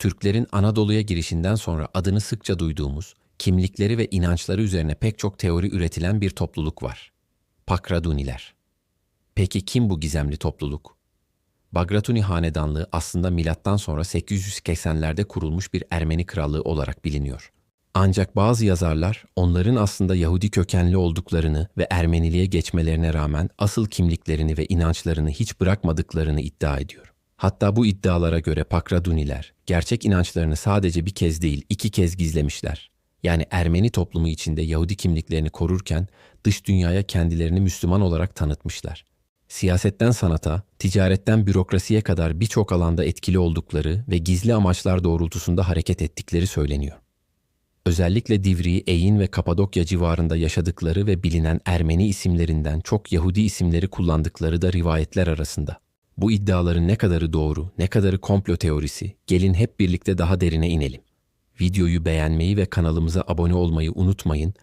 Türklerin Anadolu'ya girişinden sonra adını sıkça duyduğumuz, kimlikleri ve inançları üzerine pek çok teori üretilen bir topluluk var. Pakraduniler. Peki kim bu gizemli topluluk? Bagratuni Hanedanlığı aslında milattan sonra 880'lerde kurulmuş bir Ermeni krallığı olarak biliniyor. Ancak bazı yazarlar onların aslında Yahudi kökenli olduklarını ve Ermeniliğe geçmelerine rağmen asıl kimliklerini ve inançlarını hiç bırakmadıklarını iddia ediyor. Hatta bu iddialara göre Pakraduniler gerçek inançlarını sadece bir kez değil iki kez gizlemişler. Yani Ermeni toplumu içinde Yahudi kimliklerini korurken dış dünyaya kendilerini Müslüman olarak tanıtmışlar. Siyasetten sanata, ticaretten bürokrasiye kadar birçok alanda etkili oldukları ve gizli amaçlar doğrultusunda hareket ettikleri söyleniyor. Özellikle Divri, Eyin ve Kapadokya civarında yaşadıkları ve bilinen Ermeni isimlerinden çok Yahudi isimleri kullandıkları da rivayetler arasında. Bu iddiaların ne kadarı doğru, ne kadarı komplo teorisi, gelin hep birlikte daha derine inelim. Videoyu beğenmeyi ve kanalımıza abone olmayı unutmayın